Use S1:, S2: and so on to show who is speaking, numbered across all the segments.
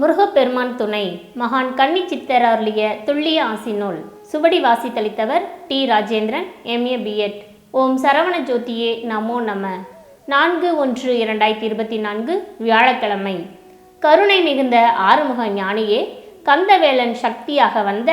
S1: முருகப்பெருமான் துணை மகான் கன்னி சித்தர் அருளிய துல்லிய ஆசி நூல் சுவடி வாசித்தளித்தவர் டி ராஜேந்திரன் எம்ஏ பிஎட் ஓம் சரவண ஜோதியே நமோ நம. நான்கு ஒன்று இரண்டாயிரத்தி இருபத்தி நான்கு வியாழக்கிழமை. கருணை மிகுந்த ஆறுமுக ஞானியே கந்தவேலன் சக்தியாக வந்த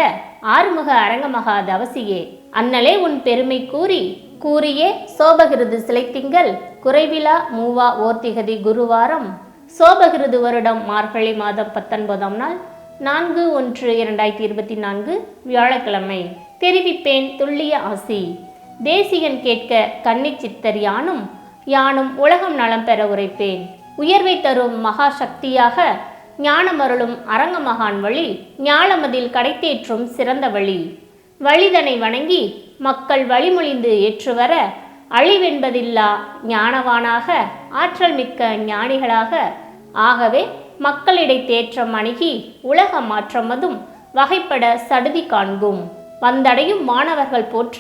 S1: ஆறுமுக அரங்கமகா தவசியே அன்னலே உன் பெருமை கூறி கூறியே சோபகிருது சிலைத்திங்கள் குறைவிலா மூவா ஓர்த்திகதி குருவாரம். சோபகிருது வருடம் மார்கழி மாதம் பத்தொன்பதாம் நாள் நான்கு ஒன்று இரண்டாயிரத்தி இருபத்தி நான்கு வியாழக்கிழமை. தெரிவிப்பேன் துல்லிய ஆசி. தேசிகன் கேட்க கன்னி சித்தர் யானும் யானும் உலகம் நலம் பெற உரைப்பேன். உயர்வை தரும் மகா சக்தியாக ஞானமருளும் அரங்க மகான் வழி ஞானமதில் கடைத்தேற்றும் சிறந்த வழி. வழிதனை வணங்கி மக்கள் வழிமொழிந்து ஏற்றுவர அழிவென்பதில்லா ஞானவானாக ஆற்றல் மிக்க ஞானிகளாக ஆகவே மக்களிடை தேற்றம் அணுகி உலக மாற்றமதும் வகைப்பட சடுதி காண்கும் வந்தடையும் மாணவர்கள் போற்ற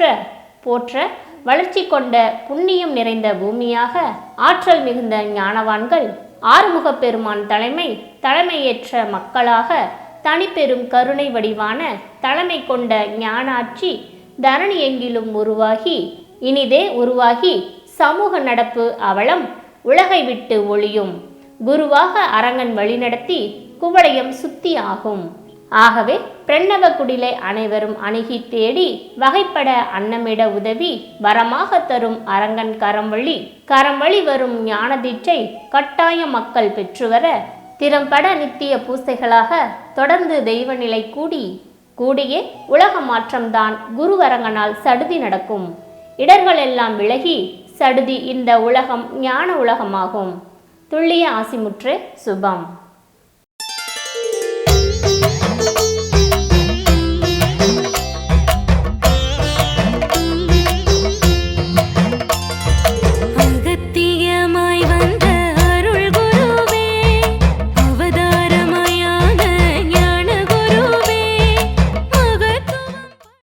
S1: போற்ற வளர்ச்சி கொண்ட புண்ணியம் நிறைந்த பூமியாக ஆற்றல் மிகுந்த ஞானவான்கள் ஆறுமுக பெருமான் தலைமை தலைமையேற்ற மக்களாக தனிப்பெரும் கருணை வடிவான தலைமை கொண்ட ஞானாட்சி தரணி எங்கிலும் உருவாகி இனிதே உருவாகி சமூக நடப்பு அவலம் உலகை விட்டு ஒளியும் குருவாக அரங்கன் வழிநடத்தி குவளையம் சுத்தி ஆகும் ஆகவே பிரணவ குடிலை அனைவரும் அணுகி தேடி வகைப்பட அன்னமிட உதவி வரமாக தரும் அரங்கன் கரம்வழி கரம்வழி வரும் ஞானதீட்சை கட்டாய மக்கள் பெற்றுவர திறம்பட நித்திய பூசைகளாக தொடர்ந்து தெய்வநிலை கூடி கூடியே உலக மாற்றம்தான் குருவரங்கனால் சடுதி நடக்கும். இடர்கள் எல்லாம் விலகி சடுதி இந்த உலகம் ஞான உலகமாகும். துள்ளிய ஆசிமுற்று சுபம்.